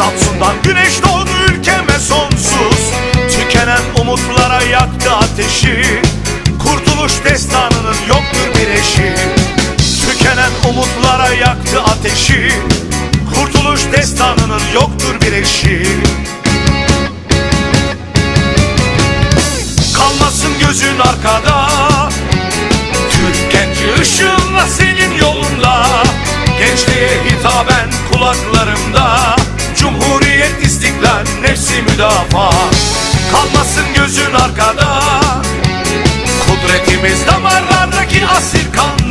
Samsun'dan güneş doğdu ülkeme sonsuz. Tükenen umutlara yaktı ateşi. Kurtuluş destanının yoktur bir eşi Tükenen umutlara yaktı ateşi. Kurtuluş destanının yoktur bir eşi Kalmasın gözün arkada. Türk genci ışığınla senin yolunda Gençliğe hitaben kulaklarımda müdafaa. Kalmasın gözün arkada. Kudretimiz kan